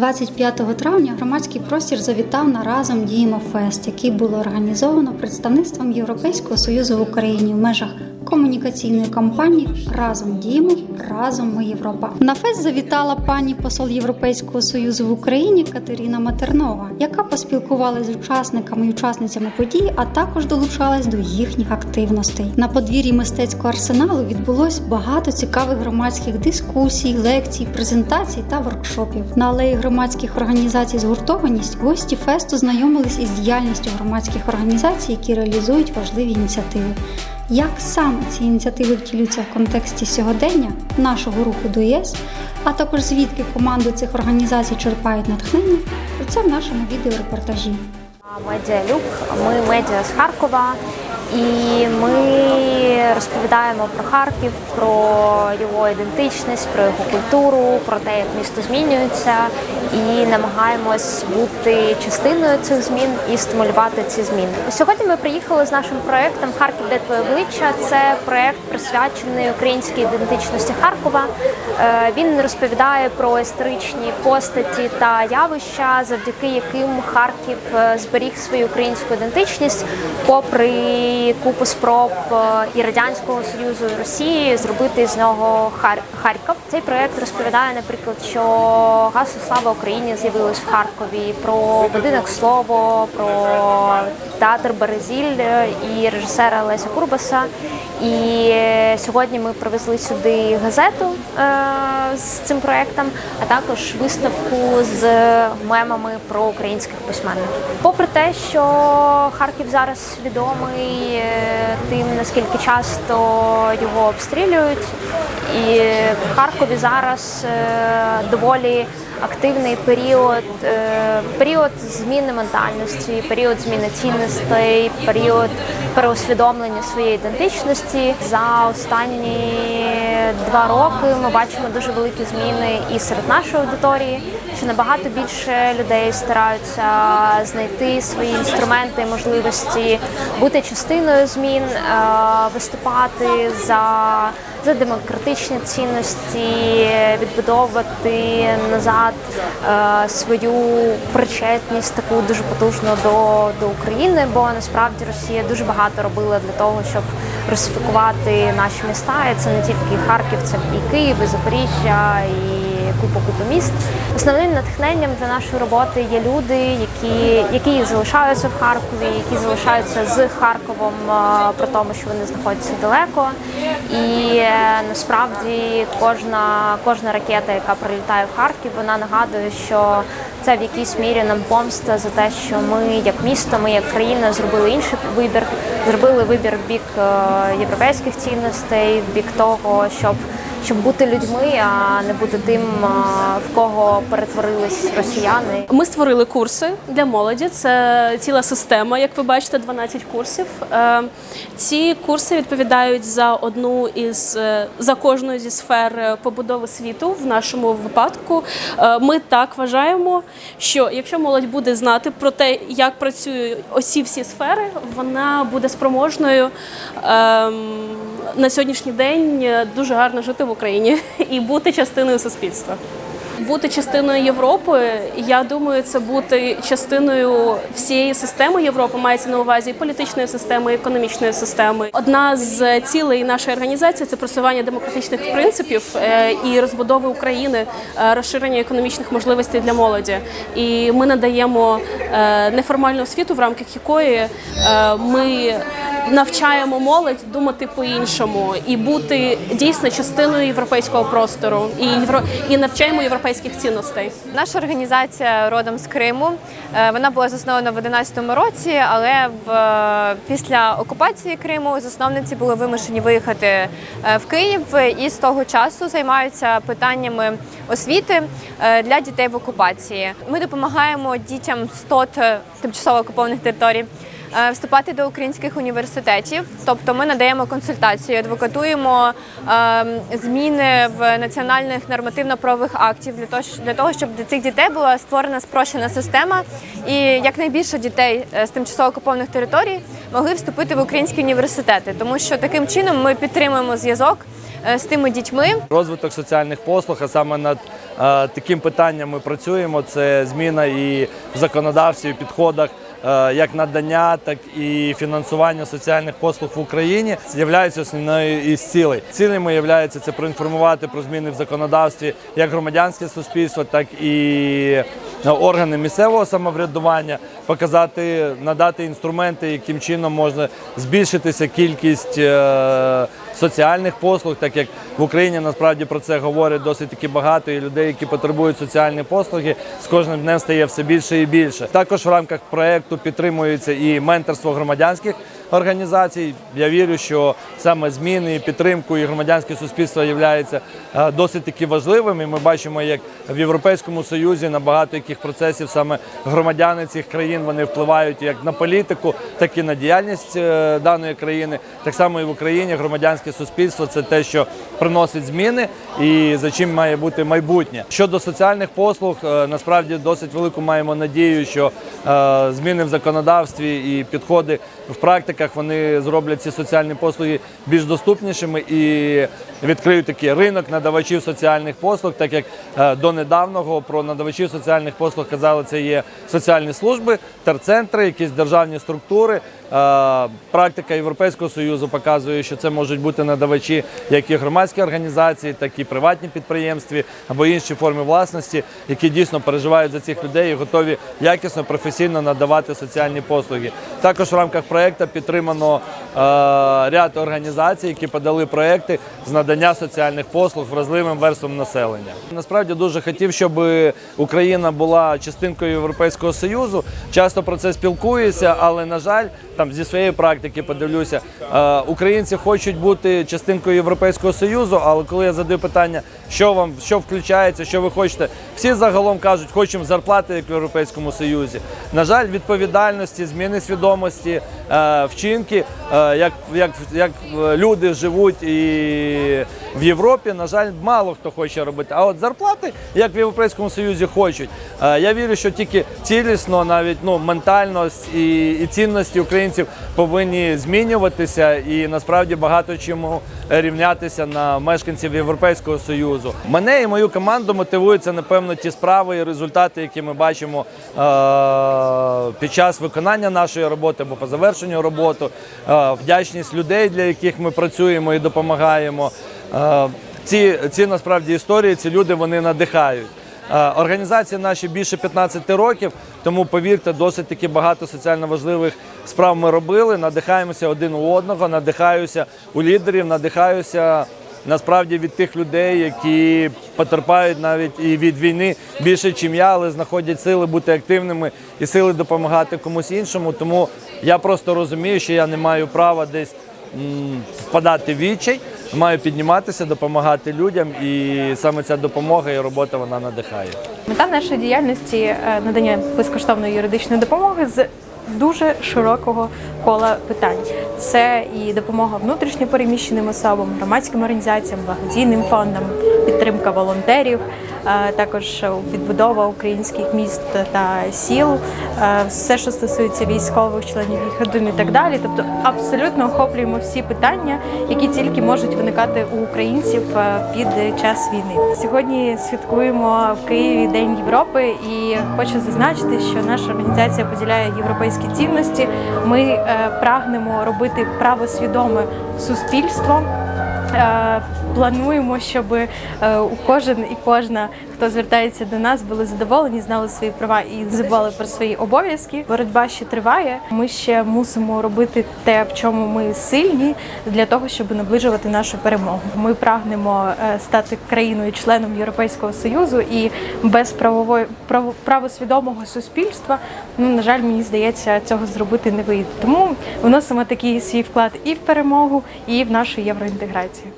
25 травня громадський простір завітав на разом діємо фест, який було організовано представництвом Європейського союзу в Україні в межах комунікаційної кампанії Разом діємо, разом ми Європа. На фест завітала пані посол Європейського союзу в Україні Катерина Матернова, яка поспілкувалася з учасниками і учасницями подій, а також долучалась до їхніх активностей. На подвір'ї мистецького арсеналу відбулось багато цікавих громадських дискусій, лекцій, презентацій та воркшопів. На алеї громадських організацій згуртованість гості фесту знайомились із діяльністю громадських організацій, які реалізують важливі ініціативи. Як саме ці ініціативи втілюються в контексті сьогодення нашого руху до ЄС, а також звідки команди цих організацій черпають натхнення, про це в нашому відеорепортажі. Медіалюк. Ми медіа з Харкова, і ми розповідаємо про Харків, про його ідентичність, про його культуру, про те, як місто змінюється, і намагаємось бути частиною цих змін і стимулювати ці зміни. Сьогодні ми приїхали з нашим проектом Харків де твоє обличчя. Це проект присвячений українській ідентичності Харкова. Е, Він розповідає про історичні постаті та явища, завдяки яким Харків е, зберіг свою українську ідентичність, попри купу спроб е, і радянського союзу і Росії зробити з нього Хар- Харків. Цей проект розповідає, наприклад, що гасло слава Україні з'явилось в Харкові, про будинок слово, про театр Березіль і режисера Леся Курбаса. І сьогодні ми привезли сюди газету е, з цим проектом, а також виставку з мемами про українських письменників. Попри те, що Харків зараз відомий е, тим, наскільки часто його обстрілюють, і в Харкові зараз е, доволі активний період, е, період зміни ментальності, період зміни цінностей, період переусвідомлення своєї ідентичності. За останні два роки ми бачимо дуже великі зміни і серед нашої аудиторії, що набагато більше людей стараються знайти свої інструменти, можливості бути частиною змін, е, виступати за за демократичні цінності, відбудовувати назад е, свою причетність таку дуже потужну до, до України, бо насправді Росія дуже багато робила для того, щоб русифікувати наші міста. І це не тільки Харків, це і Київ, і Запоріжжя, і купа купа міст. Основним натхненням для нашої роботи є люди, які, які залишаються в Харкові, які залишаються з Харковом, е, при тому, що вони знаходяться далеко. І е, насправді кожна, кожна ракета, яка прилітає в Харків, вона нагадує, що це в якійсь мірі нам помста за те, що ми, як місто, ми як країна, зробили інший вибір, зробили вибір в бік е, європейських цінностей, в бік того, щоб щоб бути людьми, а не бути тим, в кого перетворились росіяни. Ми створили курси для молоді. Це ціла система, як ви бачите, 12 курсів. Е, Ці курси відповідають за одну із е, за кожну зі сфер побудови світу. В нашому випадку Е, ми так вважаємо, що якщо молодь буде знати про те, як працюють осі всі сфери, вона буде спроможною ем, на сьогоднішній день е, дуже гарно жити в Україні і бути частиною суспільства. Бути частиною Європи, я думаю, це бути частиною всієї системи Європи, мається на увазі і політичної системи, і економічної системи. Одна з цілей нашої організації це просування демократичних принципів е, і розбудови України, е, розширення економічних можливостей для молоді. І ми надаємо неформальну освіту, в рамках якої ми навчаємо молодь думати по-іншому і бути дійсно частиною європейського простору і євро і навчаємо європейських цінностей. Наша організація родом з Криму. Е, Вона була заснована в 11 році, але в, е, після окупації Криму засновниці були вимушені виїхати е, в Київ і з того часу займаються питаннями освіти для дітей в окупації. Ми допомагаємо дітям з ТОТ тимчасово окупованих територій. Е, Вступати до українських університетів, тобто ми надаємо консультації, адвокатуємо е, зміни в національних нормативно-правових актів для того, щоб для цих дітей була створена спрощена система, і якнайбільше дітей е, з тимчасово окупованих територій могли вступити в українські університети, тому що таким чином ми підтримуємо зв'язок е, з тими дітьми, Розвиток соціальних послуг, а саме над таким питанням ми працюємо. Це зміна і в законодавстві, і в підходах. е, Як надання, так і фінансування соціальних послуг в Україні з'являється основною із цілей. Цілями є це проінформувати про зміни в законодавстві як громадянське суспільство, так і е, органи місцевого самоврядування, показати, надати інструменти, яким чином можна збільшитися кількість е, соціальних послуг, так як в Україні насправді про це говорять досить таки багато, і людей, які потребують соціальні послуги, з кожним днем стає все більше і більше. Також в рамках проекту підтримується і менторство громадянських організацій. Я вірю, що саме зміни, і підтримку і громадянське суспільство є досить таки важливим. І ми бачимо, як в Європейському Союзі на багато яких процесів саме громадяни цих країн вони впливають як на політику, так і на діяльність е, даної країни. Так само і в Україні громадянське суспільство це те, що приносить зміни і за чим має бути майбутнє. Щодо соціальних послуг, е, насправді досить велику маємо надію, що е, зміни в законодавстві і підходи в практиках вони зроблять ці соціальні послуги більш доступнішими і відкриють такий ринок надавачів соціальних послуг, так як е, до недавнього про надавачів соціальних послуг казали, це є соціальні служби, терцентри, якісь державні структури. Е, Практика Європейського союзу показує, що це можуть бути надавачі, як і громадські організації, так і приватні підприємства або інші форми власності, які дійсно переживають за цих людей і готові якісно, професійно надавати соціальні послуги. Також в рамках проекту підтримано е, ряд організацій, які подали проекти з надання соціальних послуг вразливим верствам населення. Насправді дуже хотів, щоб Україна була частинкою Європейського союзу. Часто про це спілкуюся, але на жаль, там зі своєї практики подивлюся, е, українці хочуть бути частинкою Європейського союзу, але коли я задаю питання, що вам що включається, що ви хочете, всі загалом кажуть, хочемо зарплати як в Європейському Союзі. На жаль, відповідальності, зміни свідомості, е, вчинки, е, як, як, як е, люди живуть і в Європі, на жаль, мало хто хоче робити. А от зарплати, як в Європейському Союзі, хочуть. Е, Я вірю, що тільки цілісно, навіть ну ментальність і, і цінності українців повинні змінюватися і насправді багато чому рівнятися на мешканців Європейського Союзу. Мене і мою команду мотивуються напевно ті справи і результати, які ми бачимо е- під час виконання нашої роботи або по завершенню роботи, е- вдячність людей, для яких ми працюємо і допомагаємо. Е, ці, ці насправді історії, ці люди вони надихають. Е, Організації наші більше 15 років, тому повірте, досить таки багато соціально важливих справ ми робили. Надихаємося один у одного, надихаюся у лідерів, надихаюся насправді від тих людей, які потерпають навіть і від війни більше, ніж я, але знаходять сили бути активними і сили допомагати комусь іншому. Тому я просто розумію, що я не маю права десь впадати в відчай, маю підніматися, допомагати людям, і саме ця допомога і робота вона надихає. Мета нашої діяльності е, надання безкоштовної юридичної допомоги з дуже широкого кола питань. Це і допомога внутрішньо переміщеним особам, громадським організаціям, благодійним фондам, підтримка волонтерів, е, також відбудова українських міст та сіл, е, все, що стосується військових членів їх родин і так далі. Тобто абсолютно охоплюємо всі питання, які тільки можуть виникати у українців е, під час війни. Сьогодні святкуємо в Києві День Європи, і хочу зазначити, що наша організація поділяє європейські цінності. Ми е, прагнемо робити правосвідоме суспільство. Е, Плануємо, щоб е, у кожен і кожна, хто звертається до нас, були задоволені, знали свої права і забували про свої обов'язки. Боротьба ще триває. Ми ще мусимо робити те, в чому ми сильні, для того, щоб наближувати нашу перемогу. Ми прагнемо е, стати країною членом Європейського союзу і без правової право, правосвідомого суспільства, ну на жаль, мені здається, цього зробити не вийде. Тому вносимо такий свій вклад і в перемогу, і в нашу євроінтеграцію.